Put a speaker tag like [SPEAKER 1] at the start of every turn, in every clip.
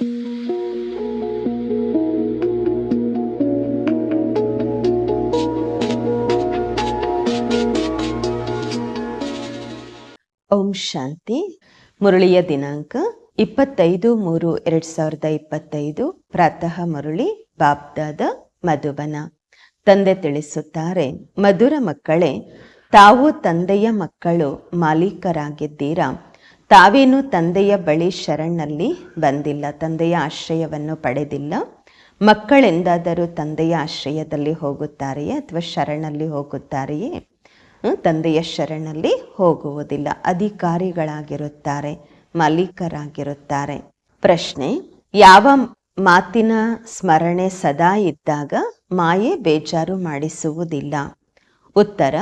[SPEAKER 1] ಓಂ ಶಾಂತಿ. ಮುರಳಿಯ ದಿನಾಂಕ ಇಪ್ಪತ್ತೈದು ಮೂರು ಎರಡ್ ಸಾವಿರದ ಇಪ್ಪತ್ತೈದು. ಪ್ರಾತಃ ಮುರಳಿ ಬಾಬ್ದಾದ ಮಧುಬನ. ತಂದೆ ತಿಳಿಸುತ್ತಾರೆ, ಮಧುರ ಮಕ್ಕಳೇ, ತಾವು ತಂದೆಯ ಮಕ್ಕಳು ಮಾಲೀಕರಾಗಿದ್ದೀರಾ? ತಾವೇನು ತಂದೆಯ ಬಳಿ ಶರಣಲ್ಲಿ ಬಂದಿಲ್ಲ, ತಂದೆಯ ಆಶ್ರಯವನ್ನು ಪಡೆದಿಲ್ಲ. ಮಕ್ಕಳೆಂದಾದರೂ ತಂದೆಯ ಆಶ್ರಯದಲ್ಲಿ ಹೋಗುತ್ತಾರೆಯೇ ಅಥವಾ ಶರಣಲ್ಲಿ ಹೋಗುತ್ತಾರೆಯೇ? ತಂದೆಯ ಶರಣಲ್ಲಿ ಹೋಗುವುದಿಲ್ಲ. ಅಧಿಕಾರಿಗಳಾಗಿರುತ್ತಾರೆ, ಮಾಲೀಕರಾಗಿರುತ್ತಾರೆ. ಪ್ರಶ್ನೆ, ಯಾವ ಮಾತಿನ ಸ್ಮರಣೆ ಸದಾ ಇದ್ದಾಗ ಮಾಯೆ ಬೇಜಾರು ಮಾಡಿಸುವುದಿಲ್ಲ? ಉತ್ತರ,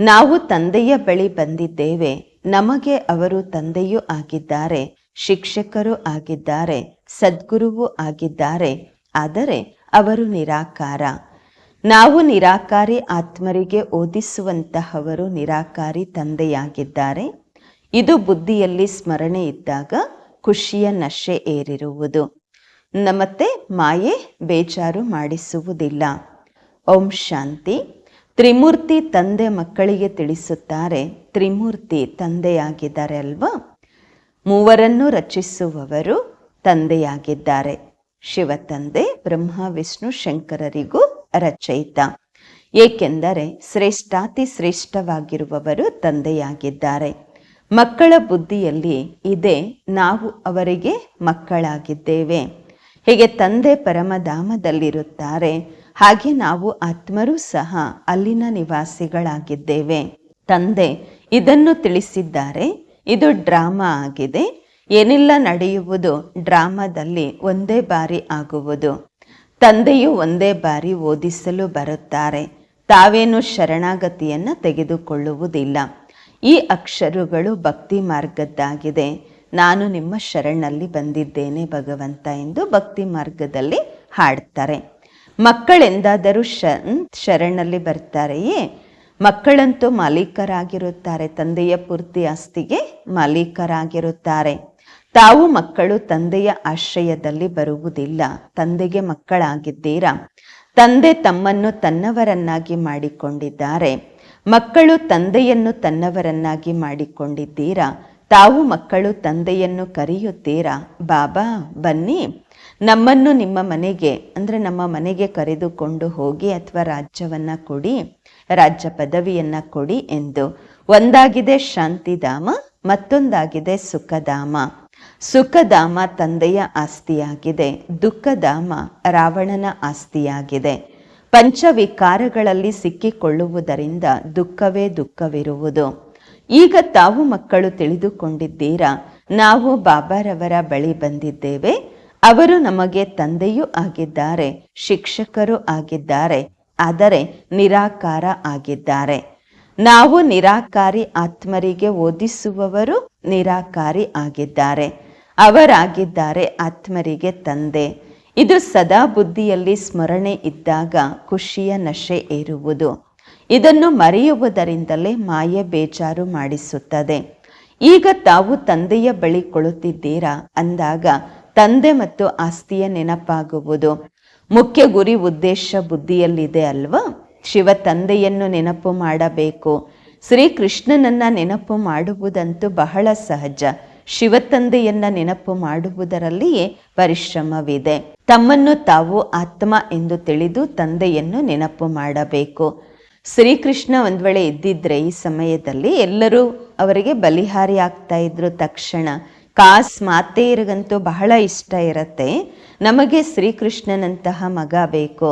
[SPEAKER 1] ನಾವು ತಂದೆಯ ಬಳಿ ಬಂದಿದ್ದೇವೆ. ನಮಗೆ ಅವರು ತಂದೆಯೂ ಆಗಿದ್ದಾರೆ, ಶಿಕ್ಷಕರು ಆಗಿದ್ದಾರೆ, ಸದ್ಗುರುವೂ ಆಗಿದ್ದಾರೆ, ಆದರೆ ಅವರು ನಿರಾಕಾರ. ನಾವು ನಿರಾಕಾರಿ ಆತ್ಮರಿಗೆ ಓದಿಸುವಂತಹವರು ನಿರಾಕಾರಿ ತಂದೆಯಾಗಿದ್ದಾರೆ. ಇದು ಬುದ್ಧಿಯಲ್ಲಿ ಸ್ಮರಣೆ ಇದ್ದಾಗ ಖುಷಿಯ ನಶೆ ಏರಿರುವುದು. ನಮತೆ ಮಾಯೆ ಬೇಜಾರು ಮಾಡಿಸುವುದಿಲ್ಲ. ಓಂ ಶಾಂತಿ. ತ್ರಿಮೂರ್ತಿ ತಂದೆ ಮಕ್ಕಳಿಗೆ ತಿಳಿಸುತ್ತಾರೆ ತ್ರಿಮೂರ್ತಿ ತಂದೆಯಾಗಿದ್ದಾರೆ ಅಲ್ವಾ? ಮೂವರನ್ನು ರಚಿಸುವವರು ತಂದೆಯಾಗಿದ್ದಾರೆ. ಶಿವ ತಂದೆ, ಬ್ರಹ್ಮ, ವಿಷ್ಣು, ಶಂಕರರಿಗೂ ರಚಯಿತ. ಏಕೆಂದರೆ ಶ್ರೇಷ್ಠಾತಿ ಶ್ರೇಷ್ಠವಾಗಿರುವವರು ತಂದೆಯಾಗಿದ್ದಾರೆ. ಮಕ್ಕಳ ಬುದ್ಧಿಯಲ್ಲಿ ಇದೆ ನಾವು ಅವರಿಗೆ ಮಕ್ಕಳಾಗಿದ್ದೇವೆ. ಹೀಗೆ ತಂದೆ ಪರಮಧಾಮದಲ್ಲಿರುತ್ತಾರೆ. ಹಾಗೆ ನಾವು ಆತ್ಮರೂ ಸಹ ಅಲ್ಲಿನ ನಿವಾಸಿಗಳಾಗಿದ್ದೇವೆ. ತಂದೆ ಇದನ್ನು ತಿಳಿಸಿದ್ದಾರೆ. ಇದು ಡ್ರಾಮಾ ಆಗಿದೆ. ಏನೆಲ್ಲ ನಡೆಯುವುದು ಡ್ರಾಮಾದಲ್ಲಿ ಒಂದೇ ಬಾರಿ ಆಗುವುದು? ತಂದೆಯು ಒಂದೇ ಬಾರಿ ಓದಿಸಲು ಬರುತ್ತಾರೆ. ತಾವೇನು ಶರಣಾಗತಿಯನ್ನು ತೆಗೆದುಕೊಳ್ಳುವುದಿಲ್ಲ. ಈ ಅಕ್ಷರಗಳು ಭಕ್ತಿ ಮಾರ್ಗದ್ದಾಗಿದೆ. ನಾನು ನಿಮ್ಮ ಶರಣಲ್ಲಿ ಬಂದಿದ್ದೇನೆ ಭಗವಂತ ಎಂದು ಭಕ್ತಿ ಮಾರ್ಗದಲ್ಲಿ ಹಾಡ್ತಾರೆ. ಮಕ್ಕಳೆಂದಾದರೂ ಶರಣಲ್ಲಿ ಬರ್ತಾರೆಯೇ? ಮಕ್ಕಳಂತೂ ಮಾಲೀಕರಾಗಿರುತ್ತಾರೆ, ತಂದೆಯ ಪೂರ್ತಿ ಆಸ್ತಿಗೆ ಮಾಲೀಕರಾಗಿರುತ್ತಾರೆ. ತಾವು ಮಕ್ಕಳು ತಂದೆಯ ಆಶ್ರಯದಲ್ಲಿ ಬರುವುದಿಲ್ಲ, ತಂದೆಗೆ ಮಕ್ಕಳಾಗಿದ್ದೀರಾ? ತಂದೆ ತಮ್ಮನ್ನು ತನ್ನವರನ್ನಾಗಿ ಮಾಡಿಕೊಂಡಿದ್ದಾರೆ. ಮಕ್ಕಳು ತಂದೆಯನ್ನು ತನ್ನವರನ್ನಾಗಿ ಮಾಡಿಕೊಂಡಿದ್ದೀರಾ? ತಾವು ಮಕ್ಕಳು ತಂದೆಯನ್ನು ಕರೆಯುತ್ತೀರಾ? ಬಾಬಾ, ಬನ್ನಿ. ನಮ್ಮನ್ನು ನಿಮ್ಮ ಮನೆಗೆ, ಅಂದರೆ ನಮ್ಮ ಮನೆಗೆ ಕರೆದುಕೊಂಡು ಹೋಗಿ ಅಥವಾ ರಾಜ್ಯವನ್ನು ಕೊಡಿ, ರಾಜ್ಯ ಪದವಿಯನ್ನು ಕೊಡಿ ಎಂದು. ಒಂದಾಗಿದೆ ಶಾಂತಿಧಾಮ, ಮತ್ತೊಂದಾಗಿದೆ ಸುಖಧಾಮ. ಸುಖಧಾಮ ತಂದೆಯ ಆಸ್ತಿಯಾಗಿದೆ, ದುಃಖಧಾಮ ರಾವಣನ ಆಸ್ತಿಯಾಗಿದೆ. ಪಂಚವಿಕಾರಗಳಲ್ಲಿ ಸಿಕ್ಕಿಕೊಳ್ಳುವುದರಿಂದ ದುಃಖವೇ ದುಃಖವಿರುವುದು. ಈಗ ತಾವು ಮಕ್ಕಳು ತಿಳಿದುಕೊಂಡಿದ್ದೀರಾ, ನಾವು ಬಾಬಾರವರ ಬಳಿ ಬಂದಿದ್ದೇವೆ ಅವರು ನಮಗೆ ತಂದೆಯೂ ಆಗಿದ್ದಾರೆ, ಶಿಕ್ಷಕರು ಆಗಿದ್ದಾರೆ, ಆದರೆ ನಿರಾಕಾರ ಆಗಿದ್ದಾರೆ. ನಾವು ನಿರಾಕಾರಿ ಆತ್ಮರಿಗೆ ಓದಿಸುವವರು ನಿರಾಕಾರಿ ಆಗಿದ್ದಾರೆ. ಅವರಾಗಿದ್ದಾರೆ ಆತ್ಮರಿಗೆ ತಂದೆ. ಇದು ಸದಾ ಬುದ್ಧಿಯಲ್ಲಿ ಸ್ಮರಣೆ ಇದ್ದಾಗ ಖುಷಿಯ ನಶೆ ಏರುವುದು. ಇದನ್ನು ಮರೆಯುವುದರಿಂದಲೇ ಮಾಯೆ ಬೇಜಾರು ಮಾಡಿಸುತ್ತದೆ. ಈಗ ತಾವು ತಂದೆಯ ಬಳಿ ಕೊಳುತ್ತಿದ್ದೀರಾ? ಅಂದಾಗ ತಂದೆ ಮತ್ತು ಆಸ್ತಿಯ ನೆನಪಾಗುವುದು. ಮುಖ್ಯ ಗುರಿ, ಉದ್ದೇಶ, ಬುದ್ಧಿಯಲ್ಲಿದೆ ಅಲ್ವಾ? ಶಿವ ತಂದೆಯನ್ನು ನೆನಪು ಮಾಡಬೇಕು. ಶ್ರೀಕೃಷ್ಣನನ್ನ ನೆನಪು ಮಾಡುವುದಂತೂ ಬಹಳ ಸಹಜ. ಶಿವ ತಂದೆಯನ್ನ ನೆನಪು ಮಾಡುವುದರಲ್ಲಿಯೇ ಪರಿಶ್ರಮವಿದೆ. ತಮ್ಮನ್ನು ತಾವು ಆತ್ಮ ಎಂದು ತಿಳಿದು ತಂದೆಯನ್ನು ನೆನಪು ಮಾಡಬೇಕು. ಶ್ರೀಕೃಷ್ಣ ಒಂದ್ ವೇಳೆ ಇದ್ದಿದ್ರೆ ಈ ಸಮಯದಲ್ಲಿ ಎಲ್ಲರೂ ಅವರಿಗೆ ಬಲಿಹಾರಿ ಆಗ್ತಾ ಇದ್ರು ತಕ್ಷಣ. ಕಾಸ್ ಮಾತೆಯರಿಗಂತೂ ಬಹಳ ಇಷ್ಟ ಇರತ್ತೆ. ನಮಗೆ ಶ್ರೀಕೃಷ್ಣನಂತಹ ಮಗ ಬೇಕು,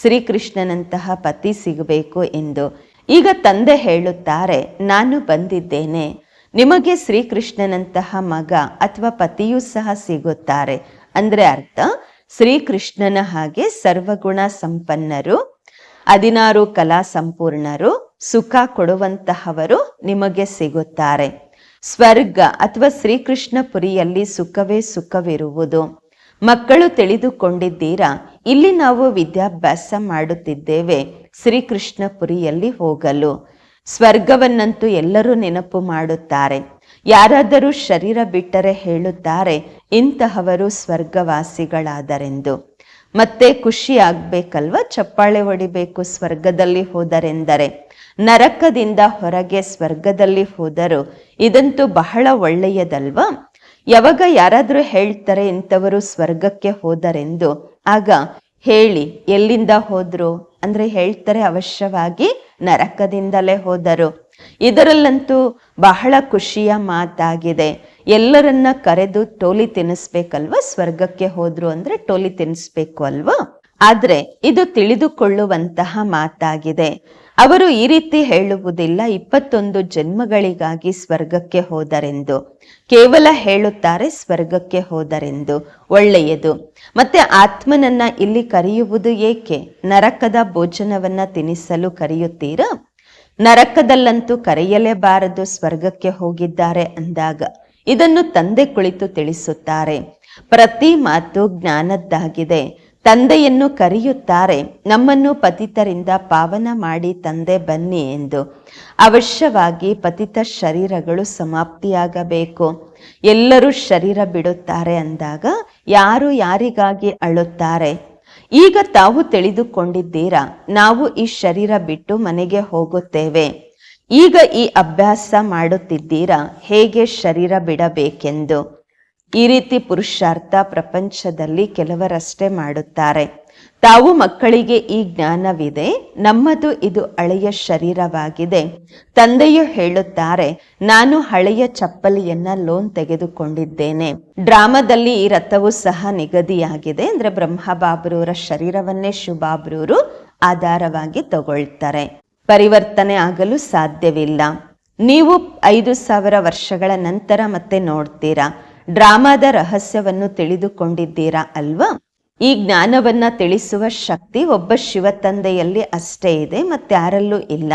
[SPEAKER 1] ಶ್ರೀಕೃಷ್ಣನಂತಹ ಪತಿ ಸಿಗಬೇಕು ಎಂದು. ಈಗ ತಂದೆ ಹೇಳುತ್ತಾರೆ, ನಾನು ಬಂದಿದ್ದೇನೆ. ನಿಮಗೆ ಶ್ರೀಕೃಷ್ಣನಂತಹ ಮಗ ಅಥವಾ ಪತಿಯೂ ಸಹ ಸಿಗುತ್ತಾರೆ. ಅಂದರೆ ಅರ್ಥ, ಶ್ರೀಕೃಷ್ಣನ ಹಾಗೆ ಸರ್ವಗುಣ ಸಂಪನ್ನರು, ಹದಿನಾರು ಕಲಾ ಸಂಪೂರ್ಣರು, ಸುಖ ಕೊಡುವಂತಹವರು ನಿಮಗೆ ಸಿಗುತ್ತಾರೆ. ಸ್ವರ್ಗ ಅಥವಾ ಶ್ರೀಕೃಷ್ಣ ಪುರಿಯಲ್ಲಿ ಸುಖವೇ ಸುಖವಿರುವುದು. ಮಕ್ಕಳು ತಿಳಿದುಕೊಂಡಿದ್ದೀರಾ? ಇಲ್ಲಿ ನಾವು ವಿದ್ಯಾಭ್ಯಾಸ ಮಾಡುತ್ತಿದ್ದೇವೆ. ಶ್ರೀಕೃಷ್ಣ ಪುರಿಯಲ್ಲಿ ಹೋಗಲು. ಸ್ವರ್ಗವನ್ನಂತೂ ಎಲ್ಲರೂ ನೆನಪು ಮಾಡುತ್ತಾರೆ. ಯಾರಾದರೂ ಶರೀರ ಬಿಟ್ಟರೆ ಹೇಳುತ್ತಾರೆ, ಇಂತಹವರು ಸ್ವರ್ಗವಾಸಿಗಳಾದರೆಂದು. ಮತ್ತೆ ಖುಷಿ ಆಗ್ಬೇಕಲ್ವ ಚಪ್ಪಾಳೆ ಹೊಡಿಬೇಕು ಸ್ವರ್ಗದಲ್ಲಿ ಹೋದರೆಂದರೆ. ನರಕದಿಂದ ಹೊರಗೆ ಸ್ವರ್ಗದಲ್ಲಿ ಹೋದರು. ಇದಂತೂ ಬಹಳ ಒಳ್ಳೆಯದಲ್ವಾ? ಯಾವಾಗ ಯಾರಾದರೂ ಹೇಳ್ತಾರೆ ಇಂಥವರು ಸ್ವರ್ಗಕ್ಕೆ ಹೋದರೆಂದು. ಆಗ ಹೇಳಿ, ಎಲ್ಲಿಂದ ಹೋದ್ರು? ಅಂದ್ರೆ ಹೇಳ್ತಾರೆ ಅವಶ್ಯವಾಗಿ ನರಕದಿಂದಲೇ ಹೋದರು. ಇದರಲ್ಲಂತೂ ಬಹಳ ಖುಷಿಯ ಮಾತಾಗಿದೆ. ಎಲ್ಲರನ್ನ ಕರೆದು ಟೋಲಿ ತಿನ್ನಿಸ್ಬೇಕಲ್ವ? ಸ್ವರ್ಗಕ್ಕೆ ಹೋದ್ರು ಅಂದ್ರೆ ಟೋಲಿ ತಿನ್ನಿಸ್ಬೇಕು ಅಲ್ವಾ? ಆದ್ರೆ ಇದು ತಿಳಿದುಕೊಳ್ಳುವಂತಹ ಮಾತಾಗಿದೆ. ಅವರು ಈ ರೀತಿ ಹೇಳುವುದಿಲ್ಲ, ಇಪ್ಪತ್ತೊಂದು ಜನ್ಮಗಳಿಗಾಗಿ ಸ್ವರ್ಗಕ್ಕೆ ಹೋದರೆಂದು. ಕೇವಲ ಹೇಳುತ್ತಾರೆ, ಸ್ವರ್ಗಕ್ಕೆ ಹೋದರೆಂದು. ಒಳ್ಳೆಯದು. ಮತ್ತೆ ಆತ್ಮನನ್ನ ಇಲ್ಲಿ ಕರೆಯುವುದು ಏಕೆ? ನರಕದ ಭೋಜನವನ್ನ ತಿನ್ನಿಸಲು ಕರೆಯುತ್ತೀರಾ? ನರಕದಲ್ಲಂತೂ ಕರೆಯಲೇಬಾರದು ಸ್ವರ್ಗಕ್ಕೆ ಹೋಗಿದ್ದಾರೆ ಅಂದಾಗ. ಇದನ್ನು ತಂದೆ ಕುಳಿತು ತಿಳಿಸುತ್ತಾರೆ. ಪ್ರತಿ ಮಾತು ಜ್ಞಾನದ್ದಾಗಿದೆ. ತಂದೆಯನ್ನು ಕರೆಯುತ್ತಾರೆ, ನಮ್ಮನ್ನು ಪತಿತರಿಂದ ಪಾವನ ಮಾಡಿ ತಂದೆ ಬನ್ನಿ ಎಂದು. ಅವಶ್ಯವಾಗಿ ಪತಿತ ಶರೀರಗಳು ಸಮಾಪ್ತಿಯಾಗಬೇಕು. ಎಲ್ಲರೂ ಶರೀರ ಬಿಡುತ್ತಾರೆ ಅಂದಾಗ ಯಾರು ಯಾರಿಗಾಗಿ ಅಳುತ್ತಾರೆ? ಈಗ ತಾವು ತಿಳಿದುಕೊಂಡಿದ್ದೀರಾ, ನಾವು ಈ ಶರೀರ ಬಿಟ್ಟು ಮನೆಗೆ ಹೋಗುತ್ತೇವೆ. ಈಗ ಈ ಅಭ್ಯಾಸ ಮಾಡುತ್ತಿದ್ದೀರಾ, ಹೇಗೆ ಶರೀರ ಬಿಡಬೇಕೆಂದು? ಈ ರೀತಿ ಪುರುಷಾರ್ಥ ಪ್ರಪಂಚದಲ್ಲಿ ಕೆಲವರಷ್ಟೇ ಮಾಡುತ್ತಾರೆ. ತಾವು ಮಕ್ಕಳಿಗೆ ಈ ಜ್ಞಾನವಿದೆ, ನಮ್ಮದು ಇದು ಹಳೆಯ ಶರೀರವಾಗಿದೆ. ತಂದೆಯು ಹೇಳುತ್ತಾರೆ, ನಾನು ಹಳೆಯ ಚಪ್ಪಲಿಯನ್ನ ಲೋನ್ ತೆಗೆದುಕೊಂಡಿದ್ದೇನೆ. ಡ್ರಾಮಾದಲ್ಲಿ ಈ ರಥವು ಸಹ ನಿಗದಿಯಾಗಿದೆ ಅಂದ್ರೆ ಬ್ರಹ್ಮಬಾಬ್ರೂರ ಶರೀರವನ್ನೇ ಶುಭಾಬ್ರೂರು ಆಧಾರವಾಗಿ ತಗೊಳ್ತಾರೆ. ಪರಿವರ್ತನೆ ಆಗಲು ಸಾಧ್ಯವಿಲ್ಲ. ನೀವು ಐದು ಸಾವಿರ ವರ್ಷಗಳ ನಂತರ ಮತ್ತೆ ನೋಡ್ತೀರಾ? ಡ್ರಾಮಾದ ರಹಸ್ಯವನ್ನು ತಿಳಿದುಕೊಂಡಿದ್ದೀರಾ ಅಲ್ವಾ? ಈ ಜ್ಞಾನವನ್ನ ತಿಳಿಸುವ ಶಕ್ತಿ ಒಬ್ಬ ಶಿವತಂದೆಯಲ್ಲಿ ಅಷ್ಟೇ ಇದೆ ಮತ್ತಾರಲ್ಲೂ ಇಲ್ಲ.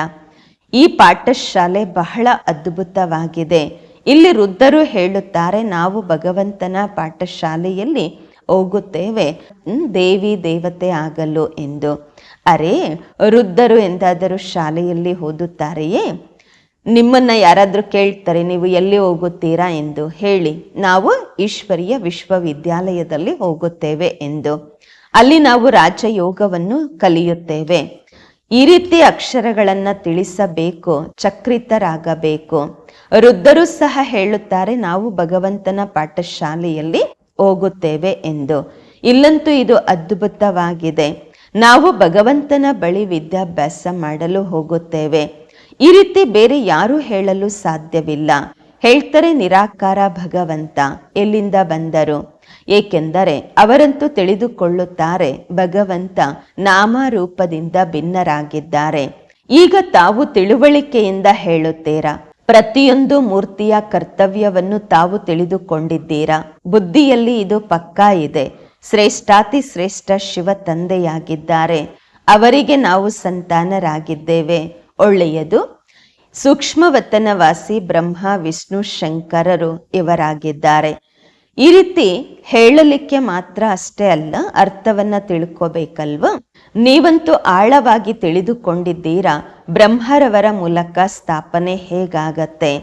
[SPEAKER 1] ಈ ಪಾಠಶಾಲೆ ಬಹಳ ಅದ್ಭುತವಾಗಿದೆ. ಇಲ್ಲಿ ವೃದ್ಧರು ಹೇಳುತ್ತಾರೆ, ನಾವು ಭಗವಂತನ ಪಾಠಶಾಲೆಯಲ್ಲಿ ಹೋಗುತ್ತೇವೆ. ದೇವಿ ದೇವತೆ ಆಗಲು ಎಂದು. ಅರೆ, ವೃದ್ಧರು ಎಂದಾದರೂ ಶಾಲೆಯಲ್ಲಿ ಓದುತ್ತಾರೆಯೇ? ನಿಮ್ಮನ್ನ ಯಾರಾದರೂ ಕೇಳ್ತಾರೆ, ನೀವು ಎಲ್ಲಿ ಹೋಗುತ್ತೀರಾ ಎಂದು ಹೇಳಿ, ನಾವು ಈಶ್ವರಿಯ ವಿಶ್ವವಿದ್ಯಾಲಯದಲ್ಲಿ ಹೋಗುತ್ತೇವೆ ಎಂದು. ಅಲ್ಲಿ ನಾವು ರಾಜಯೋಗವನ್ನು ಕಲಿಯುತ್ತೇವೆ. ಈ ರೀತಿ ಅಕ್ಷರಗಳನ್ನು ತಿಳಿಸಬೇಕು, ಚಕ್ರಿತರಾಗಬೇಕು. ವೃದ್ಧರು ಸಹ ಹೇಳುತ್ತಾರೆ, ನಾವು ಭಗವಂತನ ಪಾಠಶಾಲೆಯಲ್ಲಿ ಹೋಗುತ್ತೇವೆ ಎಂದು. ಇಲ್ಲಂತೂ ಇದು ಅದ್ಭುತವಾಗಿದೆ. ನಾವು ಭಗವಂತನ ಬಳಿ ವಿದ್ಯಾಭ್ಯಾಸ ಮಾಡಲು ಹೋಗುತ್ತೇವೆ. ಈ ರೀತಿ ಬೇರೆ ಯಾರೂ ಹೇಳಲು ಸಾಧ್ಯವಿಲ್ಲ. ಹೇಳ್ತಾರೆ ನಿರಾಕಾರ ಭಗವಂತ, ಎಲ್ಲಿಂದ ಬಂದರು? ಏಕೆಂದರೆ ಅವರಂತೂ ತಿಳಿದುಕೊಳ್ಳುತ್ತಾರೆ, ಭಗವಂತ ನಾಮರೂಪದಿಂದ ಭಿನ್ನರಾಗಿದ್ದಾರೆ. ಈಗ ತಾವು ತಿಳುವಳಿಕೆಯಿಂದ ಹೇಳುತ್ತೀರಾ? ಪ್ರತಿಯೊಂದು ಮೂರ್ತಿಯ ಕರ್ತವ್ಯವನ್ನು ತಾವು ತಿಳಿದುಕೊಂಡಿದ್ದೀರಾ? ಬುದ್ಧಿಯಲ್ಲಿ ಇದು ಪಕ್ಕಾ ಇದೆ. ಶ್ರೇಷ್ಠಾತಿ ಶ್ರೇಷ್ಠ ಶಿವ ತಂದೆಯಾಗಿದ್ದಾರೆ. ಅವರಿಗೆ ನಾವು ಸಂತಾನರಾಗಿದ್ದೇವೆ. ಒಳ್ಳೆಯದು. ಸೂಕ್ಷ್ಮವತನವಾಸಿ ಬ್ರಹ್ಮ, ವಿಷ್ಣು, ಶಂಕರರು ಇವರಾಗಿದ್ದಾರೆ. ಈ ರೀತಿ ಹೇಳಲಿಕ್ಕೆ ಮಾತ್ರ ಅಷ್ಟೇ ಅಲ್ಲ, ಅರ್ಥವನ್ನ ತಿಳ್ಕೋಬೇಕಲ್ವ? ನೀವಂತೂ ಆಳವಾಗಿ ತಿಳಿದುಕೊಂಡಿದ್ದೀರಾ, ಬ್ರಹ್ಮರವರ ಮೂಲಕ ಸ್ಥಾಪನೆ ಹೇಗಾಗತ್ತೆ?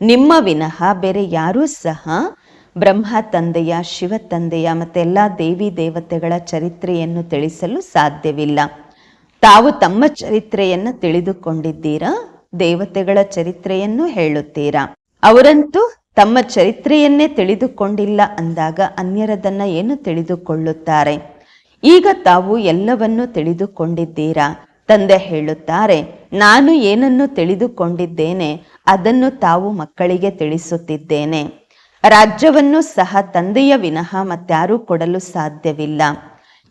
[SPEAKER 1] ನಿಮ್ಮ ವಿನಃ ಬೇರೆ ಯಾರೂ ಸಹ ಬ್ರಹ್ಮ ತಂದೆಯ, ಶಿವ ತಂದೆಯ ಮತ್ತೆಲ್ಲ ದೇವಿ ದೇವತೆಗಳ ಚರಿತ್ರೆಯನ್ನು ತಿಳಿಸಲು ಸಾಧ್ಯವಿಲ್ಲ. ತಾವು ತಮ್ಮ ಚರಿತ್ರೆಯನ್ನು ತಿಳಿದುಕೊಂಡಿದ್ದೀರಾ? ದೇವತೆಗಳ ಚರಿತ್ರೆಯನ್ನು ಹೇಳುತ್ತೀರಾ? ಅವರಂತೂ ತಮ್ಮ ಚರಿತ್ರೆಯನ್ನೇ ತಿಳಿದುಕೊಂಡಿಲ್ಲ ಅಂದಾಗ ಅನ್ಯರದನ್ನ ಏನು ತಿಳಿದುಕೊಳ್ಳುತ್ತಾರೆ? ಈಗ ತಾವು ಎಲ್ಲವನ್ನೂ ತಿಳಿದುಕೊಂಡಿದ್ದೀರಾ? ತಂದೆ ಹೇಳುತ್ತಾರೆ, ನಾನು ಏನನ್ನು ತಿಳಿದುಕೊಂಡಿದ್ದೇನೆ, ಅದನ್ನು ತಾವು ಮಕ್ಕಳಿಗೆ ತಿಳಿಸುತ್ತಿದ್ದೇನೆ. ರಾಜ್ಯವನ್ನು ಸಹ ತಂದೆಯ ವಿನಃ ಮತ್ತಾರೂ ಕೊಡಲು ಸಾಧ್ಯವಿಲ್ಲ.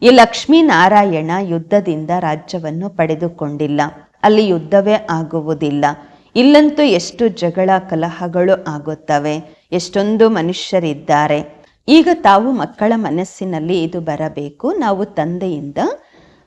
[SPEAKER 1] ಈ ಲಕ್ಷ್ಮೀನಾರಾಯಣ ಯುದ್ಧದಿಂದ ರಾಜ್ಯವನ್ನು ಪಡೆದುಕೊಂಡಿಲ್ಲ. ಅಲ್ಲಿ ಯುದ್ಧವೇ ಆಗುವುದಿಲ್ಲ. ಇಲ್ಲಂತೂ ಎಷ್ಟು ಜಗಳ ಕಲಹಗಳು ಆಗುತ್ತವೆ. ಎಷ್ಟೊಂದು ಮನುಷ್ಯರಿದ್ದಾರೆ. ಈಗ ತಾವು ಮಕ್ಕಳ ಮನಸ್ಸಿನಲ್ಲಿ ಇದು ಬರಬೇಕು. ನಾವು ತಂದೆಯಿಂದ,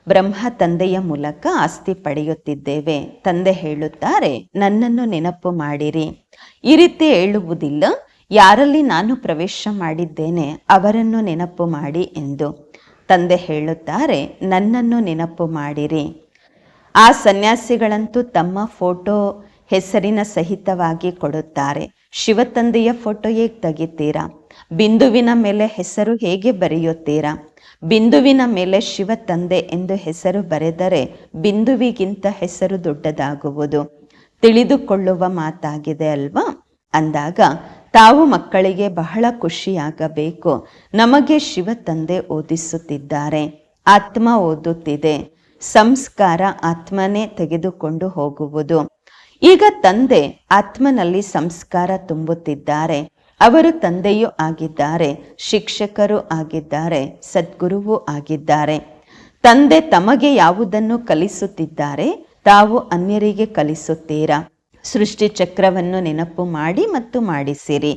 [SPEAKER 1] ಬ್ರಹ್ಮ ತಂದೆಯ ಮೂಲಕ ಆಸ್ತಿ ಪಡೆಯುತ್ತಿದ್ದೇವೆ. ತಂದೆ ಹೇಳುತ್ತಾರೆ, ನನ್ನನ್ನು ನೆನಪು ಮಾಡಿರಿ. ಈ ರೀತಿ ಹೇಳುವುದಿಲ್ಲ. ಯಾರಲ್ಲಿ ನಾನು ಪ್ರವೇಶ ಮಾಡಿದ್ದೇನೆ, ಅವರನ್ನು ನೆನಪು ಮಾಡಿ ಎಂದು. ತಂದೆ ಹೇಳುತ್ತಾರೆ, ನನ್ನನ್ನು ನೆನಪು ಮಾಡಿರಿ. ಆ ಸನ್ಯಾಸಿಗಳಂತೂ ತಮ್ಮ ಫೋಟೋ ಹೆಸರಿನ ಸಹಿತವಾಗಿ ಕೊಡುತ್ತಾರೆ. ಶಿವತಂದೆಯ ಫೋಟೋ ಹೇಗೆ ತೆಗಿತೀರಾ? ಬಿಂದುವಿನ ಮೇಲೆ ಹೆಸರು ಹೇಗೆ ಬರೆಯುತ್ತೀರಾ? ಬಿಂದುವಿನ ಮೇಲೆ ಶಿವ ತಂದೆ ಎಂದು ಹೆಸರು ಬರೆದರೆ ಬಿಂದುವಿಗಿಂತ ಹೆಸರು ದೊಡ್ಡದಾಗುವುದು. ತಿಳಿದುಕೊಳ್ಳುವ ಮಾತಾಗಿದೆ ಅಲ್ವಾ? ಅಂದಾಗ ತಾವು ಮಕ್ಕಳಿಗೆ ಬಹಳ ಖುಷಿಯಾಗಬೇಕು. ನಮಗೆ ಶಿವ ತಂದೆ ಓದಿಸುತ್ತಿದ್ದಾರೆ. ಆತ್ಮ ಓದುತ್ತಿದೆ. ಸಂಸ್ಕಾರ ಆತ್ಮನೇ ತೆಗೆದುಕೊಂಡು ಹೋಗುವುದು. ಈಗ ತಂದೆ ಆತ್ಮನಲ್ಲಿ ಸಂಸ್ಕಾರ ತುಂಬುತ್ತಿದ್ದಾರೆ. ಅವರು ತಂದೆಯೂ ಆಗಿದ್ದಾರೆ. ಶಿಕ್ಷಕರು ಆಗಿದ್ದಾರೆ. ಸದ್ಗುರುವೂ ಆಗಿದ್ದಾರೆ. ತಂದೆ ತಮಗೆ ಯಾವುದನ್ನು ಕಲಿಸುತ್ತಿದ್ದಾರೆ? ತಾವು ಅನ್ಯರಿಗೆ ಕಲಿಸುತ್ತೀರಾ? ಸೃಷ್ಟಿ ಚಕ್ರವನ್ನು ನೆನಪು ಮಾಡಿ ಮತ್ತು ಮಾಡಿಸಿರಿ.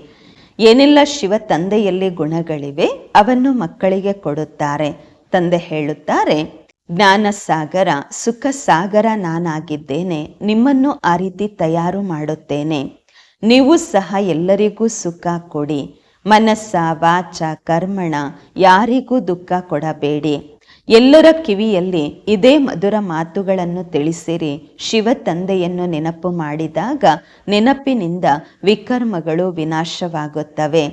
[SPEAKER 1] ಏನೆಲ್ಲ ಶಿವ ತಂದೆಯಲ್ಲಿ ಗುಣಗಳಿವೆ, ಅವನ್ನು ಮಕ್ಕಳಿಗೆ ಕೊಡುತ್ತಾರೆ. ತಂದೆ ಹೇಳುತ್ತಾರೆ, ಜ್ಞಾನ ಸಾಗರ, ಸುಖ ಸಾಗರ ನಾನಾಗಿದ್ದೇನೆ, ನಿಮ್ಮನ್ನು ಆ ರೀತಿ ತಯಾರು ಮಾಡುತ್ತೇನೆ. ನೀವು ಸಹ ಎಲ್ಲರಿಗೂ ಸುಖ ಕೊಡಿ. ಮನಸ್ಸ, ವಾಚ, ಕರ್ಮಣ, ಯಾರಿಗೂ ದುಃಖ ಕೊಡಬೇಡಿ. ಎಲ್ಲರ ಕಿವಿಯಲ್ಲಿ ಇದೇ ಮಧುರ ಮಾತುಗಳನ್ನು ತಿಳಿಸಿರಿ. ಶಿವ ತಂದೆಯನ್ನು ನೆನಪು ಮಾಡಿದಾಗ ನೆನಪಿನಿಂದ ವಿಕರ್ಮಗಳು ವಿನಾಶವಾಗುತ್ತವೆ.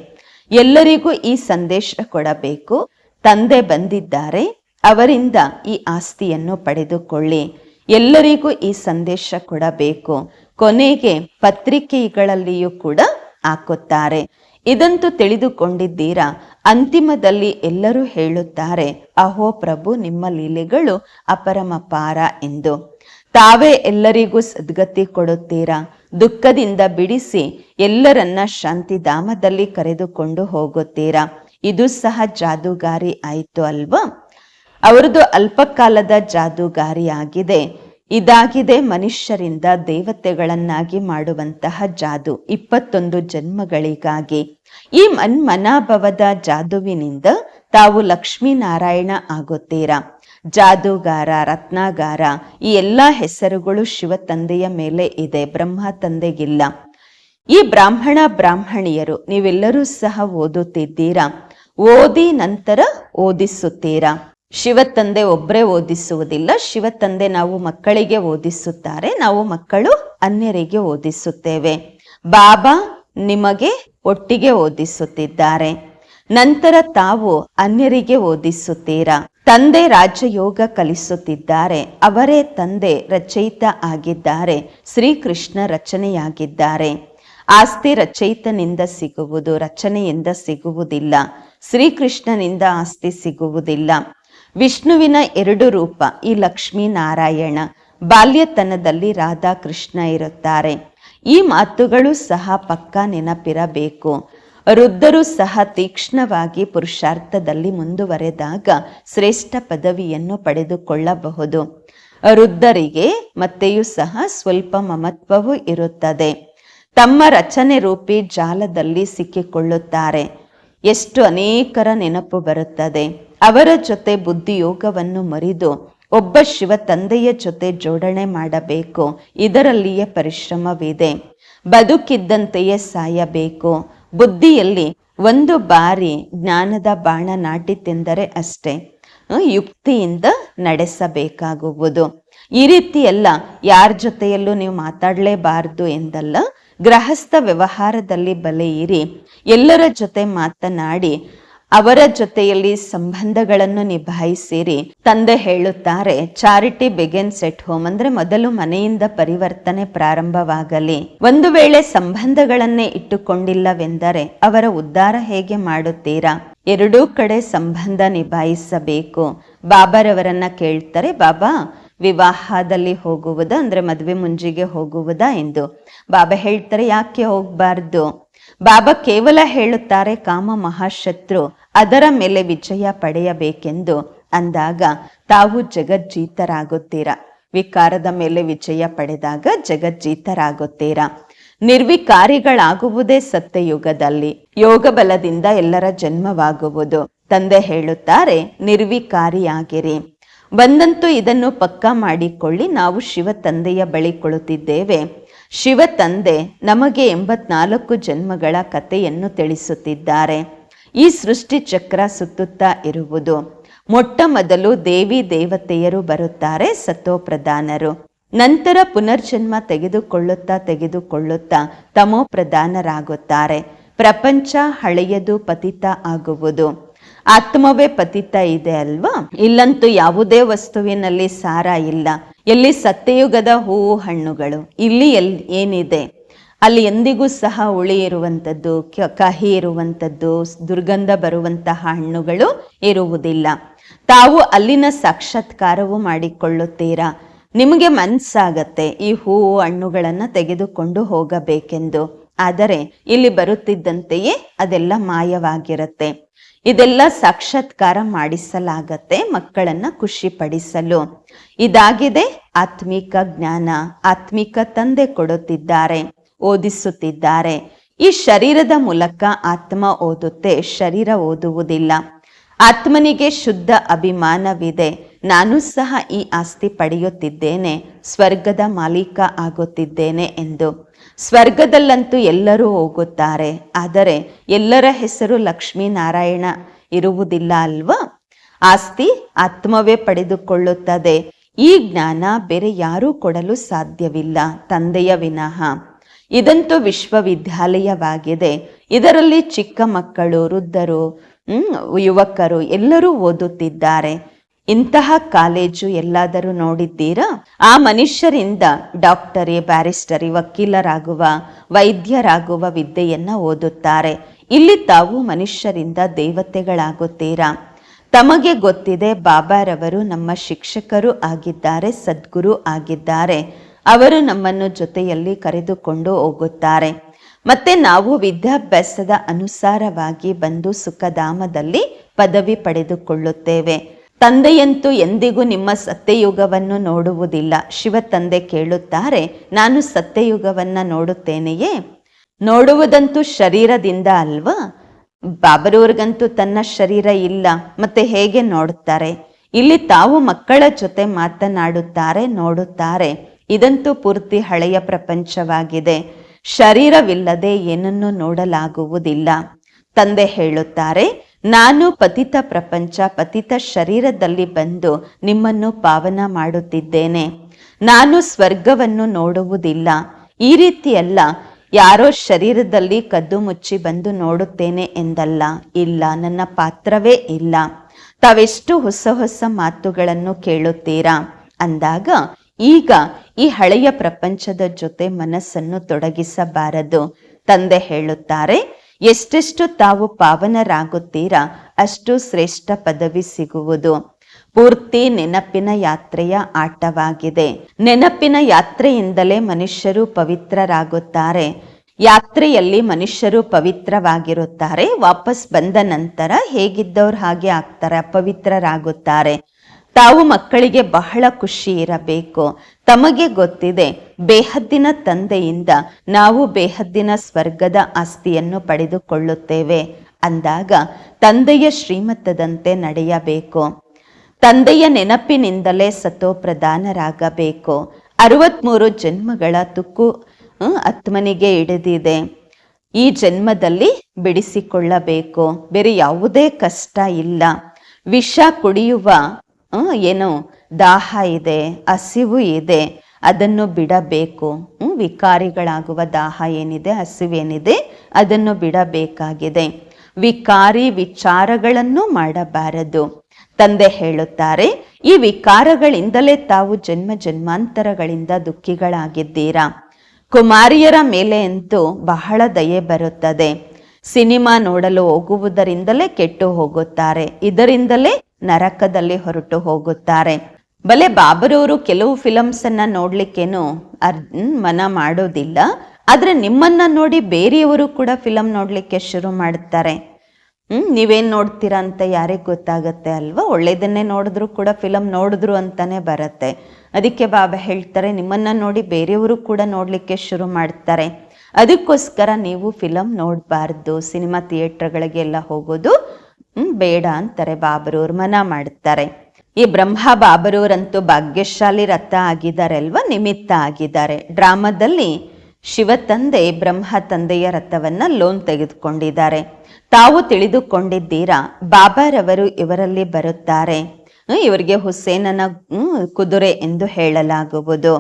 [SPEAKER 1] ಎಲ್ಲರಿಗೂ ಈ ಸಂದೇಶ ಕೊಡಬೇಕು. ತಂದೆ ಬಂದಿದ್ದಾರೆ. ಅವರಿಂದ ಈ ಆಸ್ತಿಯನ್ನು ಪಡೆದುಕೊಳ್ಳಿ. ಎಲ್ಲರಿಗೂ ಈ ಸಂದೇಶ ಕೊಡಬೇಕು. ಕೊನೆಗೆ ಪತ್ರಿಕೆಗಳಲ್ಲಿಯೂ ಕೂಡ ಹಾಕುತ್ತಾರೆ. ಇದಂತೂ ತಿಳಿದುಕೊಂಡಿದ್ದೀರಾ? ಅಂತಿಮದಲ್ಲಿ ಎಲ್ಲರೂ ಹೇಳುತ್ತಾರೆ, ಅಹೋ ಪ್ರಭು, ನಿಮ್ಮ ಲೀಲೆಗಳು ಅಪರಮಪಾರ ಎಂದು. ತಾವೇ ಎಲ್ಲರಿಗೂ ಸದ್ಗತಿ ಕೊಡುತ್ತೀರಾ? ದುಃಖದಿಂದ ಬಿಡಿಸಿ ಎಲ್ಲರನ್ನ ಶಾಂತಿಧಾಮದಲ್ಲಿ ಕರೆದುಕೊಂಡು ಹೋಗುತ್ತೀರಾ? ಇದು ಸಹ ಜಾದೂಗಾರಿ ಆಯಿತು ಅಲ್ವಾ? ಅವರದು ಅಲ್ಪಕಾಲದ ಜಾದೂಗಾರಿ ಆಗಿದೆ ಇದಾಗಿದೆ ಮನುಷ್ಯರಿಂದ ದೇವತೆಗಳನ್ನಾಗಿ ಮಾಡುವಂತಹ ಜಾದು. ಇಪ್ಪತ್ತೊಂದು ಜನ್ಮಗಳಿಗಾಗಿ ಈ ಮನ್ಮನಾಭವದ ಜಾದುವಿನಿಂದ ತಾವು ಲಕ್ಷ್ಮೀನಾರಾಯಣ ಆಗುತ್ತೀರಾ? ಜಾದೂಗಾರ, ರತ್ನಾಗಾರ, ಈ ಎಲ್ಲ ಹೆಸರುಗಳು ಶಿವ ತಂದೆಯ ಮೇಲೆ ಇದೆ, ಬ್ರಹ್ಮ ತಂದೆಗಿಲ್ಲ. ಈ ಬ್ರಾಹ್ಮಣ, ಬ್ರಾಹ್ಮಣಿಯರು, ನೀವೆಲ್ಲರೂ ಸಹ ಓದುತ್ತಿದ್ದೀರಾ? ಓದಿ ನಂತರ ಓದಿಸುತ್ತೀರಾ? ಶಿವ ತಂದೆ ಒಬ್ಬರೇ ಓದಿಸುವುದಿಲ್ಲ ಶಿವ ತಂದೆ ನಾವು ಮಕ್ಕಳಿಗೆ ಓದಿಸುತ್ತಾರೆ, ನಾವು ಮಕ್ಕಳು ಅನ್ಯರಿಗೆ ಓದಿಸುತ್ತೇವೆ. ಬಾಬಾ ನಿಮಗೆ ಒಟ್ಟಿಗೆ ಓದಿಸುತ್ತಿದ್ದಾರೆ. ನಂತರ ತಾವು ಅನ್ಯರಿಗೆ ಓದಿಸುತ್ತೀರಾ? ತಂದೆ ರಾಜಯೋಗ ಕಲಿಸುತ್ತಿದ್ದಾರೆ, ಅವರೇ ತಂದೆ ರಚಯಿತ ಆಗಿದ್ದಾರೆ, ಶ್ರೀಕೃಷ್ಣ ರಚನೆಯಾಗಿದ್ದಾರೆ. ಆಸ್ತಿ ರಚಯಿತನಿಂದ ಸಿಗುವುದು, ರಚನೆಯಿಂದ ಸಿಗುವುದಿಲ್ಲ, ಶ್ರೀಕೃಷ್ಣನಿಂದ ಆಸ್ತಿ ಸಿಗುವುದಿಲ್ಲ. ವಿಷ್ಣುವಿನ ಎರಡು ರೂಪ, ಈ ಲಕ್ಷ್ಮೀ ನಾರಾಯಣ. ಬಾಲ್ಯತನದಲ್ಲಿ ರಾಧಾಕೃಷ್ಣ ಇರುತ್ತಾರೆ. ಈ ಮಾತುಗಳು ಸಹ ಪಕ್ಕಾ ನೆನಪಿರಬೇಕು. ವೃದ್ಧರು ಸಹ ತೀಕ್ಷ್ಣವಾಗಿ ಪುರುಷಾರ್ಥದಲ್ಲಿ ಮುಂದುವರೆದಾಗ ಶ್ರೇಷ್ಠ ಪದವಿಯನ್ನು ಪಡೆದುಕೊಳ್ಳಬಹುದು. ವೃದ್ಧರಿಗೆ ಮತ್ತೆಯೂ ಸಹ ಸ್ವಲ್ಪ ಮಮತ್ವವೂ ಇರುತ್ತದೆ. ತಮ್ಮ ರಚನೆ ರೂಪಿ ಜಾಲದಲ್ಲಿ ಸಿಕ್ಕಿಕೊಳ್ಳುತ್ತಾರೆ. ಎಷ್ಟು ಅನೇಕರ ನೆನಪು ಬರುತ್ತದೆ. ಅವರ ಜೊತೆ ಬುದ್ಧಿಯೋಗವನ್ನು ಮರಿದು ಒಬ್ಬ ಶಿವ ತಂದೆಯ ಜೊತೆ ಜೋಡಣೆ ಮಾಡಬೇಕು. ಇದರಲ್ಲಿಯೇ ಪರಿಶ್ರಮವಿದೆ. ಬದುಕಿದ್ದಂತೆಯೇ ಸಾಯಬೇಕು. ಬುದ್ಧಿಯಲ್ಲಿ ಒಂದು ಬಾರಿ ಜ್ಞಾನದ ಬಾಣ ನಾಟಿತೆಂದರೆ ಅಷ್ಟೇ ಯುಕ್ತಿಯಿಂದ ನಡೆಸಬೇಕಾಗುವುದು. ಈ ರೀತಿ ಎಲ್ಲ ಯಾರ ಜೊತೆಯಲ್ಲೂ ನೀವು ಮಾತಾಡಲೇಬಾರದು ಎಂದಲ್ಲ, ಗೃಹಸ್ಥ ವ್ಯವಹಾರದಲ್ಲಿ ಬಲೆಯಿರಿ. ಎಲ್ಲರ ಜೊತೆ ಮಾತನಾಡಿ ಅವರ ಜೊತೆಯಲ್ಲಿ ಸಂಬಂಧಗಳನ್ನು ನಿಭಾಯಿಸಿರಿ. ತಂದೆ ಹೇಳುತ್ತಾರೆ, ಚಾರಿಟಿ ಬಿಗೆನ್ಸ್ ಸೆಟ್ ಹೋಮ್ ಅಂದ್ರೆ ಮೊದಲು ಮನೆಯಿಂದ ಪರಿವರ್ತನೆ ಪ್ರಾರಂಭವಾಗಲಿ. ಒಂದು ವೇಳೆ ಸಂಬಂಧಗಳನ್ನೇ ಇಟ್ಟುಕೊಂಡಿಲ್ಲವೆಂದರೆ ಅವರ ಉದ್ಧಾರ ಹೇಗೆ ಮಾಡುತ್ತೀರಾ? ಎರಡೂ ಕಡೆ ಸಂಬಂಧ ನಿಭಾಯಿಸಬೇಕು. ಬಾಬಾರವರನ್ನ ಕೇಳ್ತಾರೆ, ಬಾಬಾ, ವಿವಾಹದಲ್ಲಿ ಹೋಗುವುದಾ ಅಂದ್ರೆ ಮದುವೆ ಮುಂಜಿಗೆ ಹೋಗುವುದಾ? ಎಂದು. ಬಾಬಾ ಹೇಳ್ತಾರೆ, ಯಾಕೆ ಹೋಗ್ಬಾರ್ದು? ಬಾಬಾ ಕೇವಲ ಹೇಳುತ್ತಾರೆ ಕಾಮ ಮಹಾಶತ್ರು, ಅದರ ಮೇಲೆ ವಿಜಯ ಪಡೆಯಬೇಕೆಂದು ಅಂದಾಗ ತಾವು ಜಗಜ್ಜೀತರಾಗುತ್ತೀರಾ? ವಿಕಾರದ ಮೇಲೆ ವಿಜಯ ಪಡೆದಾಗ ಜಗಜ್ಜೀತರಾಗುತ್ತೀರಾ? ನಿರ್ವಿಕಾರಿಗಳಾಗುವುದೇ ಸತ್ಯಯುಗದಲ್ಲಿ ಯೋಗ ಬಲದಿಂದ ಎಲ್ಲರ ಜನ್ಮವಾಗುವುದು. ತಂದೆ ಹೇಳುತ್ತಾರೆ, ನಿರ್ವಿಕಾರಿಯಾಗಿರಿ. ಬಂದಂತೂ ಇದನ್ನು ಪಕ್ಕಾ ಮಾಡಿಕೊಳ್ಳಿ, ನಾವು ಶಿವ ತಂದೆಯ ಬಳಿ ಕುಳಿತಿದ್ದೇವೆ. ಶಿವ ತಂದೆ ನಮಗೆ ಎಂಬತ್ನಾಲ್ಕು ಜನ್ಮಗಳ ಕಥೆಯನ್ನು ತಿಳಿಸುತ್ತಿದ್ದಾರೆ. ಈ ಸೃಷ್ಟಿ ಚಕ್ರ ಸುತ್ತುತ್ತಾ ಇರುವುದು. ಮೊಟ್ಟ ಮೊದಲು ದೇವಿ ದೇವತೆಯರು ಬರುತ್ತಾರೆ ಸತೋಪ್ರಧಾನರು ನಂತರ ಪುನರ್ಜನ್ಮ ತೆಗೆದುಕೊಳ್ಳುತ್ತಾ ತೆಗೆದುಕೊಳ್ಳುತ್ತಾ ತಮೋ ಪ್ರಧಾನರಾಗುತ್ತಾರೆ. ಪ್ರಪಂಚ ಹಳೆಯದು ಪತಿತ ಆಗುವುದು. ಆತ್ಮವೇ ಪತಿತ ಇದೆ ಅಲ್ವಾ? ಇಲ್ಲಂತೂ ಯಾವುದೇ ವಸ್ತುವಿನಲ್ಲಿ ಸಾರ ಇಲ್ಲ. ಎಲ್ಲಿ ಸತ್ಯಯುಗದ ಹೂವು ಹಣ್ಣುಗಳು, ಇಲ್ಲಿ ಎಲ್ ಏನಿದೆ? ಅಲ್ಲಿ ಎಂದಿಗೂ ಸಹ ಉಳಿ ಇರುವಂಥದ್ದು ಕಹಿ ಇರುವಂಥದ್ದು ದುರ್ಗಂಧ ಬರುವಂತಹ ಹಣ್ಣುಗಳು ಇರುವುದಿಲ್ಲ. ತಾವು ಅಲ್ಲಿನ ಸಾಕ್ಷಾತ್ಕಾರವು ಮಾಡಿಕೊಳ್ಳುತ್ತೀರಾ? ನಿಮಗೆ ಮನ್ಸಾಗತ್ತೆ ಈ ಹೂವು ಹಣ್ಣುಗಳನ್ನು ತೆಗೆದುಕೊಂಡು ಹೋಗಬೇಕೆಂದು. ಆದರೆ ಇಲ್ಲಿ ಬರುತ್ತಿದ್ದಂತೆಯೇ ಅದೆಲ್ಲ ಮಾಯವಾಗಿರುತ್ತೆ. ಇದೆಲ್ಲ ಸಾಕ್ಷಾತ್ಕಾರ ಮಾಡಿಸಲಾಗತ್ತೆ ಮಕ್ಕಳನ್ನ ಖುಷಿಪಡಿಸಲು. ಇದಾಗಿದೆ ಆತ್ಮಿಕ ಜ್ಞಾನ, ಆತ್ಮಿಕ ತಂದೆ ಕೊಡುತ್ತಿದ್ದಾರೆ, ಓದಿಸುತ್ತಿದ್ದಾರೆ. ಈ ಶರೀರದ ಮೂಲಕ ಆತ್ಮ ಓದುತ್ತೆ, ಶರೀರ ಓದುವುದಿಲ್ಲ. ಆತ್ಮನಿಗೆ ಶುದ್ಧ ಅಭಿಮಾನವಿದೆ. ನಾನು ಸಹ ಈ ಆಸ್ತಿ ಪಡೆಯುತ್ತಿದ್ದೇನೆ, ಸ್ವರ್ಗದ ಮಾಲೀಕ ಆಗುತ್ತಿದ್ದೇನೆ ಎಂದು. ಸ್ವರ್ಗದಲ್ಲಂತೂ ಎಲ್ಲರೂ ಹೋಗುತ್ತಾರೆ. ಆದರೆ ಎಲ್ಲರ ಹೆಸರು ಲಕ್ಷ್ಮೀನಾರಾಯಣ ಇರುವುದಿಲ್ಲ ಅಲ್ವಾ? ಆಸ್ತಿ ಆತ್ಮವೇ ಪಡೆದುಕೊಳ್ಳುತ್ತದೆ. ಈ ಜ್ಞಾನ ಬೇರೆ ಯಾರೂ ಕೊಡಲು ಸಾಧ್ಯವಿಲ್ಲ ತಂದೆಯ ವಿನಃ. ಇದಂತೂ ವಿಶ್ವವಿದ್ಯಾಲಯವಾಗಿದೆ. ಇದರಲ್ಲಿ ಚಿಕ್ಕ ಮಕ್ಕಳು, ವೃದ್ಧರು ಯುವಕರು ಎಲ್ಲರೂ ಓದುತ್ತಿದ್ದಾರೆ. ಇಂತಹ ಕಾಲೇಜು ಎಲ್ಲಾದರೂ ನೋಡಿದ್ದೀರಾ? ಆ ಮನುಷ್ಯರಿಂದ ಡಾಕ್ಟರಿ, ಬ್ಯಾರಿಸ್ಟರಿ, ವಕೀಲರಾಗುವ, ವೈದ್ಯರಾಗುವ ವಿದ್ಯೆಯನ್ನ ಓದುತ್ತಾರೆ. ಇಲ್ಲಿ ತಾವು ಮನುಷ್ಯರಿಂದ ದೇವತೆಗಳಾಗುತ್ತೀರಾ? ತಮಗೆ ಗೊತ್ತಿದೆ ಬಾಬಾರವರು ನಮ್ಮ ಶಿಕ್ಷಕರು ಆಗಿದ್ದಾರೆ, ಸದ್ಗುರು ಆಗಿದ್ದಾರೆ. ಅವರು ನಮ್ಮನ್ನು ಜೊತೆಯಲ್ಲಿ ಕರೆದುಕೊಂಡು ಹೋಗುತ್ತಾರೆ. ಮತ್ತೆ ನಾವು ವಿದ್ಯಾಭ್ಯಾಸದ ಅನುಸಾರವಾಗಿ ಬಂದು ಸುಖಧಾಮದಲ್ಲಿ ಪದವಿ ಪಡೆದುಕೊಳ್ಳುತ್ತೇವೆ. ತಂದೆಯಂತೂ ಎಂದಿಗೂ ನಿಮ್ಮ ಸತ್ಯಯುಗವನ್ನು ನೋಡುವುದಿಲ್ಲ. ಶಿವ ತಂದೆ ಕೇಳುತ್ತಾರೆ, ನಾನು ಸತ್ಯಯುಗವನ್ನು ನೋಡುತ್ತೇನೆಯೇ? ನೋಡುವುದಂತೂ ಶರೀರದಿಂದ ಅಲ್ವಾ? ಬಾಬರವ್ರಿಗಂತೂ ತನ್ನ ಶರೀರ ಇಲ್ಲ, ಮತ್ತೆ ಹೇಗೆ ನೋಡುತ್ತಾರೆ? ಇಲ್ಲಿ ತಾವು ಮಕ್ಕಳ ಜೊತೆ ಮಾತನಾಡುತ್ತಾರೆ, ನೋಡುತ್ತಾರೆ. ಇದಂತೂ ಪೂರ್ತಿ ಹಳೆಯ ಪ್ರಪಂಚವಾಗಿದೆ. ಶರೀರವಿಲ್ಲದೆ ಏನನ್ನೂ ನೋಡಲಾಗುವುದಿಲ್ಲ. ತಂದೆ ಹೇಳುತ್ತಾರೆ ನಾನು ಪತಿತ ಪ್ರಪಂಚ, ಪತಿತ ಶರೀರದಲ್ಲಿ ಬಂದು ನಿಮ್ಮನ್ನು ಪಾವನ ಮಾಡುತ್ತಿದ್ದೇನೆ. ನಾನು ಸ್ವರ್ಗವನ್ನು ನೋಡುವುದಿಲ್ಲ. ಈ ರೀತಿಯಲ್ಲ, ಯಾರೋ ಶರೀರದಲ್ಲಿ ಕದ್ದು ಮುಚ್ಚಿ ಬಂದು ನೋಡುತ್ತೇನೆ ಎಂದಲ್ಲ. ಇಲ್ಲ, ನನ್ನ ಪಾತ್ರವೇ ಇಲ್ಲ. ತಾವೆಷ್ಟು ಹೊಸ ಹೊಸ ಮಾತುಗಳನ್ನು ಕೇಳುತ್ತೀರಾ? ಅಂದಾಗ, ಈಗ ಈ ಹಳೆಯ ಪ್ರಪಂಚದ ಜೊತೆ ಮನಸ್ಸನ್ನು ತೊಡಗಿಸಬಾರದು. ತಂದೆ ಹೇಳುತ್ತಾರೆ ಎಷ್ಟೆಷ್ಟು ತಾವು ಪಾವನರಾಗುತ್ತೀರಾ, ಅಷ್ಟು ಶ್ರೇಷ್ಠ ಪದವಿ ಸಿಗುವುದು. ಪೂರ್ತಿ ನೆನಪಿನ ಯಾತ್ರೆಯ ಆಟವಾಗಿದೆ. ನೆನಪಿನ ಯಾತ್ರೆಯಿಂದಲೇ ಮನುಷ್ಯರು ಪವಿತ್ರರಾಗುತ್ತಾರೆ. ಯಾತ್ರೆಯಲ್ಲಿ ಮನುಷ್ಯರು ಪವಿತ್ರವಾಗಿರುತ್ತಾರೆ, ವಾಪಸ್ ಬಂದ ನಂತರ ಹೇಗಿದ್ದವ್ರು ಹಾಗೆ ಆಗ್ತಾರೆ, ಅಪವಿತ್ರರಾಗುತ್ತಾರೆ. ತಾವು ಮಕ್ಕಳಿಗೆ ಬಹಳ ಖುಷಿ ಇರಬೇಕು. ತಮಗೆ ಗೊತ್ತಿದೆ, ಬೇಹದ್ದಿನ ತಂದೆಯಿಂದ ನಾವು ಬೇಹದ್ದಿನ ಸ್ವರ್ಗದ ಆಸ್ತಿಯನ್ನು ಪಡೆದುಕೊಳ್ಳುತ್ತೇವೆ ಅಂದಾಗ ತಂದೆಯ ಶ್ರೀಮತದಂತೆ ನಡೆಯಬೇಕು. ತಂದೆಯ ನೆನಪಿನಿಂದಲೇ ಸತೋ ಪ್ರಧಾನರಾಗಬೇಕು ಅರವತ್ಮೂರು ಜನ್ಮಗಳ ತುಕ್ಕು ಆತ್ಮನಿಗೆ ಹಿಡಿದಿದೆ. ಈ ಜನ್ಮದಲ್ಲಿ ಬಿಡಿಸಿಕೊಳ್ಳಬೇಕು. ಬೇರೆ ಯಾವುದೇ ಕಷ್ಟ ಇಲ್ಲ. ವಿಷ ಕುಡಿಯುವ ಏನು? ದಾಹ ಇದೆ, ಹಸಿವು ಇದೆ, ಅದನ್ನು ಬಿಡಬೇಕು. ವಿಕಾರಿಗಳಾಗುವ ದಾಹ ಏನಿದೆ, ಹಸಿವೇನಿದೆ, ಅದನ್ನು ಬಿಡಬೇಕಾಗಿದೆ. ವಿಕಾರಿ ವಿಚಾರಗಳನ್ನು ಮಾಡಬಾರದು. ತಂದೆ ಹೇಳುತ್ತಾರೆ, ಈ ವಿಕಾರಗಳಿಂದಲೇ ತಾವು ಜನ್ಮ ಜನ್ಮಾಂತರಗಳಿಂದ ದುಃಖಿಗಳಾಗಿದ್ದೀರಾ? ಕುಮಾರಿಯರ ಮೇಲೆ ಅಂತೂ ಬಹಳ ದಯೆ ಬರುತ್ತದೆ. ಸಿನಿಮಾ ನೋಡಲು ಹೋಗುವುದರಿಂದಲೇ ಕೆಟ್ಟು ಹೋಗುತ್ತಾರೆ. ಇದರಿಂದಲೇ ನರಕದಲ್ಲಿ ಹೊರಟು ಹೋಗುತ್ತಾರೆ. ಬಲೆ ಬಾಬರವರು ಕೆಲವು ಫಿಲಮ್ಸ್ ಅನ್ನ ನೋಡ್ಲಿಕ್ಕೇನು ಅರ್ ಮನ ಮಾಡೋದಿಲ್ಲ. ಆದ್ರೆ ನಿಮ್ಮನ್ನ ನೋಡಿ ಬೇರೆಯವರು ಕೂಡ ಫಿಲಂ ನೋಡ್ಲಿಕ್ಕೆ ಶುರು ಮಾಡ್ತಾರೆ. ಹ್ಮ್, ನೀವೇನ್ ನೋಡ್ತೀರಾ ಅಂತ ಯಾರಿಗೆ ಗೊತ್ತಾಗತ್ತೆ ಅಲ್ವಾ? ಒಳ್ಳೇದನ್ನೇ ನೋಡಿದ್ರು ಕೂಡ ಫಿಲಮ್ ನೋಡಿದ್ರು ಅಂತಾನೆ ಬರುತ್ತೆ. ಅದಕ್ಕೆ ಬಾಬಾ ಹೇಳ್ತಾರೆ, ನಿಮ್ಮನ್ನ ನೋಡಿ ಬೇರೆಯವರು ಕೂಡ ನೋಡ್ಲಿಕ್ಕೆ ಶುರು ಮಾಡ್ತಾರೆ. ಅದಕ್ಕೋಸ್ಕರ ನೀವು ಫಿಲಂ ನೋಡಬಾರ್ದು. ಸಿನಿಮಾ ಥಿಯೇಟರ್ಗಳಿಗೆಲ್ಲ ಹೋಗೋದು ಬೇಡ ಅಂತಾರೆ ಬಾಬರೂರ್ ಮನ ಮಾಡ್ತಾರೆ. ಈ ಬ್ರಹ್ಮ ಬಾಬರೂರಂತೂ ಭಾಗ್ಯಶಾಲಿ ರಥ ಆಗಿದ್ದಾರೆ ಅಲ್ವಾ ನಿಮಿತ್ತ ಆಗಿದ್ದಾರೆ. ಡ್ರಾಮಾದಲ್ಲಿ ಶಿವ ತಂದೆ, ಬ್ರಹ್ಮ ತಂದೆಯ ರಥವನ್ನ ಲೋನ್ ತೆಗೆದುಕೊಂಡಿದ್ದಾರೆ. ತಾವು ತಿಳಿದುಕೊಂಡಿದ್ದೀರಾ, ಬಾಬಾರವರು ಇವರಲ್ಲಿ ಬರುತ್ತಾರೆ. ಇವರಿಗೆ ಹುಸೇನನ ಕುದುರೆ ಎಂದು ಹೇಳಲಾಗುವುದು.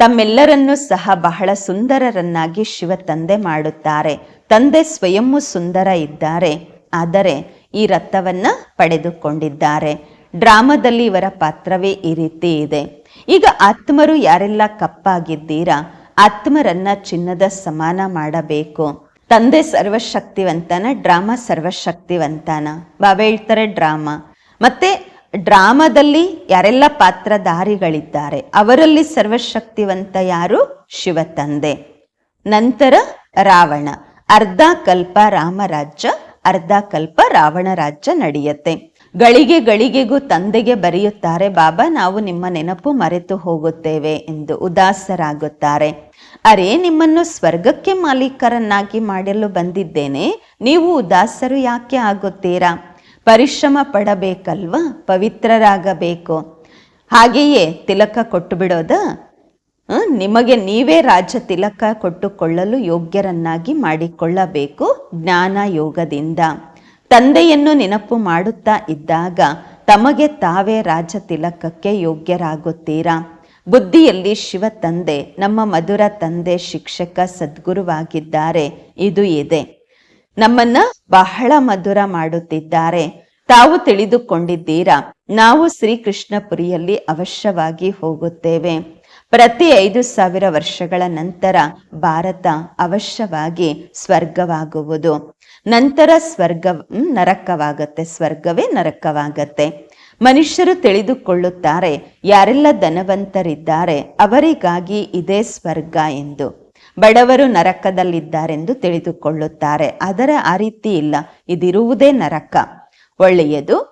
[SPEAKER 1] ತಮ್ಮೆಲ್ಲರನ್ನೂ ಸಹ ಬಹಳ ಸುಂದರರನ್ನಾಗಿ ಶಿವ ತಂದೆ ಮಾಡುತ್ತಾರೆ. ತಂದೆ ಸ್ವಯಂ ಸುಂದರ ಇದ್ದಾರೆ. ಆದರೆ ಈ ರಥವನ್ನು ಪಡೆದುಕೊಂಡಿದ್ದಾರೆ. ಡ್ರಾಮಾದಲ್ಲಿ ಇವರ ಪಾತ್ರವೇ ಈ ರೀತಿ ಇದೆ. ಈಗ ಆತ್ಮರು ಯಾರೆಲ್ಲ ಕಪ್ಪಾಗಿದ್ದೀರಾ? ಆತ್ಮರನ್ನ ಚಿನ್ನದ ಸಮಾನ ಮಾಡಬೇಕು. ತಂದೆ ಸರ್ವಶಕ್ತಿವಂತನ, ಡ್ರಾಮಾ ಸರ್ವಶಕ್ತಿವಂತನ. ಬಾಬಾ ಹೇಳ್ತಾರೆ ಡ್ರಾಮಾ. ಮತ್ತೆ ಡ್ರಾಮಾದಲ್ಲಿ ಯಾರೆಲ್ಲ ಪಾತ್ರಧಾರಿಗಳಿದ್ದಾರೆ? ಅವರಲ್ಲಿ ಸರ್ವಶಕ್ತಿವಂತ ಯಾರು? ಶಿವ ತಂದೆ ನಂತರ ರಾವಣ. ಅರ್ಧ ಕಲ್ಪ ರಾಮರಾಜ್ಯ ಅರ್ಧ ಕಲ್ಪ ರಾವಣ ರಾಜ್ಯ ನಡೆಯುತ್ತೆ. ಗಳಿಗೆ ಗಳಿಗೆಗೂ ತಂದೆಗೆ ಬರೆಯುತ್ತಾರೆ, ಬಾಬಾ, ನಾವು ನಿಮ್ಮ ನೆನಪು ಮರೆತು ಹೋಗುತ್ತೇವೆ ಎಂದು ಉದಾಸರಾಗುತ್ತಾರೆ. ಅರೆ, ನಿಮ್ಮನ್ನು ಸ್ವರ್ಗಕ್ಕೆ ಮಾಲೀಕರನ್ನಾಗಿ ಮಾಡಲು ಬಂದಿದ್ದೇನೆ. ನೀವು ಉದಾಸರು ಯಾಕೆ ಆಗುತ್ತೀರಾ? ಪರಿಶ್ರಮ ಪಡಬೇಕಲ್ವ? ಪವಿತ್ರರಾಗಬೇಕು. ಹಾಗೆಯೇ ತಿಲಕ ಕೊಟ್ಟು ಬಿಡೋದ? ನಿಮಗೆ ನೀವೇ ರಾಜ ತಿಲಕ ಕೊಟ್ಟುಕೊಳ್ಳಲು ಯೋಗ್ಯರನ್ನಾಗಿ ಮಾಡಿಕೊಳ್ಳಬೇಕು ಜ್ಞಾನ ಯೋಗದಿಂದ. ತಂದೆಯನ್ನು ನೆನಪು ಮಾಡುತ್ತಾ ಇದ್ದಾಗ ತಮಗೆ ತಾವೇ ರಾಜ ತಿಲಕಕ್ಕೆ ಯೋಗ್ಯರಾಗುತ್ತೀರಾ? ಬುದ್ಧಿಯಲ್ಲಿ ಶಿವ ತಂದೆ, ನಮ್ಮ ಮಧುರ ತಂದೆ, ಶಿಕ್ಷಕ, ಸದ್ಗುರುವಾಗಿದ್ದಾರೆ. ಇದು ಇದೆ. ನಮ್ಮನ್ನ ಬಹಳ ಮಧುರ ಮಾಡುತ್ತಿದ್ದಾರೆ. ತಾವು ತಿಳಿದುಕೊಂಡಿದ್ದೀರಾ, ನಾವು ಶ್ರೀಕೃಷ್ಣಪುರಿಯಲ್ಲಿ ಅವಶ್ಯವಾಗಿ ಹೋಗುತ್ತೇವೆ. ಪ್ರತಿ ಐದು ಸಾವಿರ ವರ್ಷಗಳ ನಂತರ ಭಾರತ ಅವಶ್ಯವಾಗಿ ಸ್ವರ್ಗವಾಗುವುದು. ನಂತರ ಸ್ವರ್ಗ ನರಕವಾಗತ್ತೆ, ಸ್ವರ್ಗವೇ ನರಕವಾಗತ್ತೆ. ಮನುಷ್ಯರು ತಿಳಿದುಕೊಳ್ಳುತ್ತಾರೆ, ಯಾರೆಲ್ಲ ಧನವಂತರಿದ್ದಾರೆ, ಅವರಿಗಾಗಿ ಇದೇ ಸ್ವರ್ಗ ಎಂದು. ಬಡವರು ನರಕದಲ್ಲಿದ್ದಾರೆಂದು ತಿಳಿದುಕೊಳ್ಳುತ್ತಾರೆ ಆದರೆ ಆ ರೀತಿ ಇಲ್ಲ, ಇದಿರುವುದೇ ನರಕ. ಒಳ್ಳೆಯದು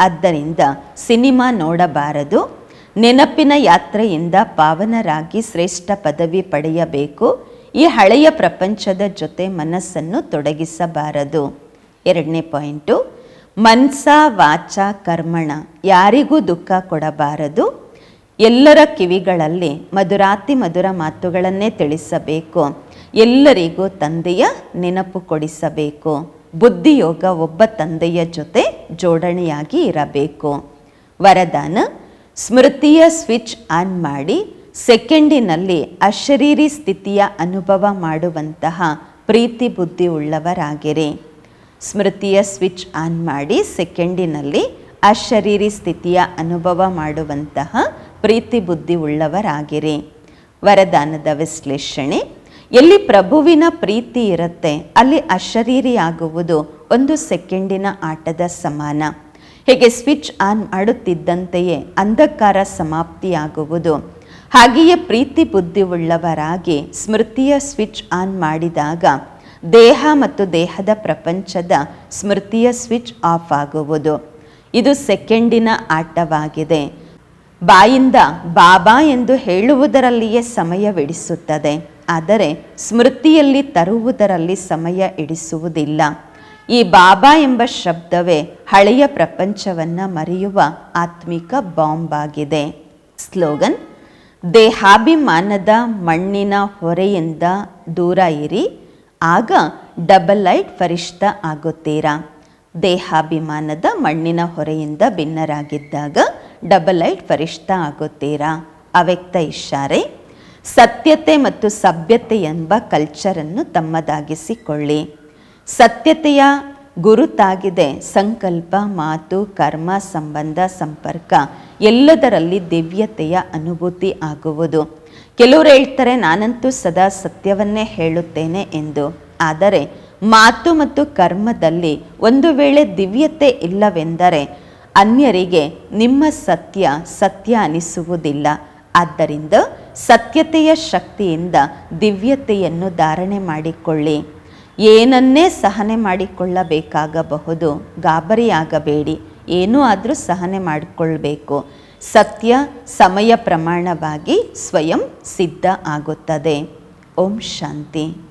[SPEAKER 1] ಆದ್ದರಿಂದ ಸಿನಿಮಾ ನೋಡಬಾರದು. ನೆನಪಿನ ಯಾತ್ರೆಯಿಂದ ಪಾವನರಾಗಿ ಶ್ರೇಷ್ಠ ಪದವಿ ಪಡೆಯಬೇಕು. ಈ ಹಳೆಯ ಪ್ರಪಂಚದ ಜೊತೆ ಮನಸ್ಸನ್ನು ತೊಡಗಿಸಬಾರದು. ಎರಡನೇ ಪಾಯಿಂಟು, ಮನ್ಸ ವಾಚ ಕರ್ಮಣ, ಯಾರಿಗೂ ದುಃಖ ಕೊಡಬಾರದು. ಎಲ್ಲರ ಕಿವಿಗಳಲ್ಲಿ ಮಧುರಾತಿ ಮಧುರ ಮಾತುಗಳನ್ನೇ ತಿಳಿಸಬೇಕು. ಎಲ್ಲರಿಗೂ ತಂದೆಯ ನೆನಪು ಕೊಡಿಸಬೇಕು. ಬುದ್ಧಿಯೋಗ ಒಬ್ಬ ತಂದೆಯ ಜೊತೆ ಜೋಡಣೆಯಾಗಿ ಇರಬೇಕು. ವರದಾನ, ಸ್ಮೃತಿಯ ಸ್ವಿಚ್ ಆನ್ ಮಾಡಿ ಸೆಕೆಂಡಿನಲ್ಲಿ ಅಶರೀರಿ ಸ್ಥಿತಿಯ ಅನುಭವ ಮಾಡುವಂತಹ ಪ್ರೀತಿ ಬುದ್ಧಿ ಉಳ್ಳವರಾಗಿರಿ. ಸ್ಮೃತಿಯ ಸ್ವಿಚ್ ಆನ್ ಮಾಡಿ ಸೆಕೆಂಡಿನಲ್ಲಿ ಅಶರೀರಿ ಸ್ಥಿತಿಯ ಅನುಭವ ಮಾಡುವಂತಹ ಪ್ರೀತಿ ಬುದ್ಧಿ ಉಳ್ಳವರಾಗಿರಿ. ವರದಾನದ ವಿಶ್ಲೇಷಣೆ ಎಲ್ಲಿ ಪ್ರಭುವಿನ ಪ್ರೀತಿ ಇರುತ್ತೆ, ಅಲ್ಲಿ ಅಶರೀರಿಯಾಗುವುದು ಒಂದು ಸೆಕೆಂಡಿನ ಆಟದ ಸಮಾನ. ಹೇಗೆ ಸ್ವಿಚ್ ಆನ್ ಮಾಡುತ್ತಿದ್ದಂತೆಯೇ ಅಂಧಕಾರ ಸಮಾಪ್ತಿಯಾಗುವುದು. ಹಾಗೆಯೇ ಪ್ರೀತಿ ಬುದ್ಧಿ ಉಳ್ಳವರಾಗಿ ಸ್ಮೃತಿಯ ಸ್ವಿಚ್ ಆನ್ ಮಾಡಿದಾಗ ದೇಹ ಮತ್ತು ದೇಹದ ಪ್ರಪಂಚದ ಸ್ಮೃತಿಯ ಸ್ವಿಚ್ ಆಫ್ ಆಗುವುದು. ಇದು ಸೆಕೆಂಡಿನ ಆಟವಾಗಿದೆ. ಬಾಯಿಂದ ಬಾಬಾ ಎಂದು ಹೇಳುವುದರಲ್ಲಿಯೇ ಸಮಯವಿಡಿಸುತ್ತದೆ. ಆದರೆ ಸ್ಮೃತಿಯಲ್ಲಿ ತರುವುದರಲ್ಲಿ ಸಮಯ ಇಡಿಸುವುದಿಲ್ಲ ಈ ಬಾಬಾ ಎಂಬ ಶಬ್ದವೇ ಹಳೆಯ ಪ್ರಪಂಚವನ್ನು ಮರೆಯುವ ಆತ್ಮಿಕ ಬಾಂಬ್ ಆಗಿದೆ ಸ್ಲೋಗನ್, ದೇಹಾಭಿಮಾನದ ಮಣ್ಣಿನ ಹೊರೆಯಿಂದ ದೂರ ಇರಿ, ಆಗ ಡಬಲ್ ಲೈಟ್ ಫರಿಷ್ಠ ಆಗುತ್ತೀರಾ? ದೇಹಾಭಿಮಾನದ ಮಣ್ಣಿನ ಹೊರೆಯಿಂದ ಭಿನ್ನರಾಗಿದ್ದಾಗ ಡಬಲ್ ಲೈಟ್ ಫರಿಷ್ಠ ಆಗುತ್ತೀರಾ? ಅವ್ಯಕ್ತ ಇಶಾರೆ ಸತ್ಯತೆ ಮತ್ತು ಸಭ್ಯತೆ ಎಂಬ ಕಲ್ಚರನ್ನು ತಮ್ಮದಾಗಿಸಿಕೊಳ್ಳಿ. ಸತ್ಯತೆಯ ಗುರುತಾಗಿದೆ ಸಂಕಲ್ಪ, ಮಾತು, ಕರ್ಮ, ಸಂಬಂಧ, ಸಂಪರ್ಕ. ಎಲ್ಲದರಲ್ಲಿ ದಿವ್ಯತೆಯ ಅನುಭೂತಿ ಆಗುವುದು. ಕೆಲವರು ಹೇಳ್ತಾರೆ, ನಾನಂತೂ ಸದಾ ಸತ್ಯವನ್ನೇ ಹೇಳುತ್ತೇನೆ ಎಂದು. ಆದರೆ ಮಾತು ಮತ್ತು ಕರ್ಮದಲ್ಲಿ ಒಂದು ವೇಳೆ ದಿವ್ಯತೆ ಇಲ್ಲವೆಂದರೆ ಅನ್ಯರಿಗೆ ನಿಮ್ಮ ಸತ್ಯ ಸತ್ಯ ಅನಿಸುವುದಿಲ್ಲ. ಆದ್ದರಿಂದ ಸತ್ಯತೆಯ ಶಕ್ತಿಯಿಂದ ದಿವ್ಯತೆಯನ್ನು ಧಾರಣೆ ಮಾಡಿಕೊಳ್ಳಿ. ಏನನ್ನೇ ಸಹನೆ ಮಾಡಿಕೊಳ್ಳಬೇಕಾಗಬಹುದು, ಗಾಬರಿಯಾಗಬೇಡಿ. ಏನೂ ಆದರೂ ಸಹನೆ ಮಾಡಿಕೊಳ್ಬೇಕು. ಸತ್ಯ ಸಮಯ ಪ್ರಮಾಣವಾಗಿ ಸ್ವಯಂ ಸಿದ್ಧ ಆಗುತ್ತದೆ. ಓಂ ಶಾಂತಿ.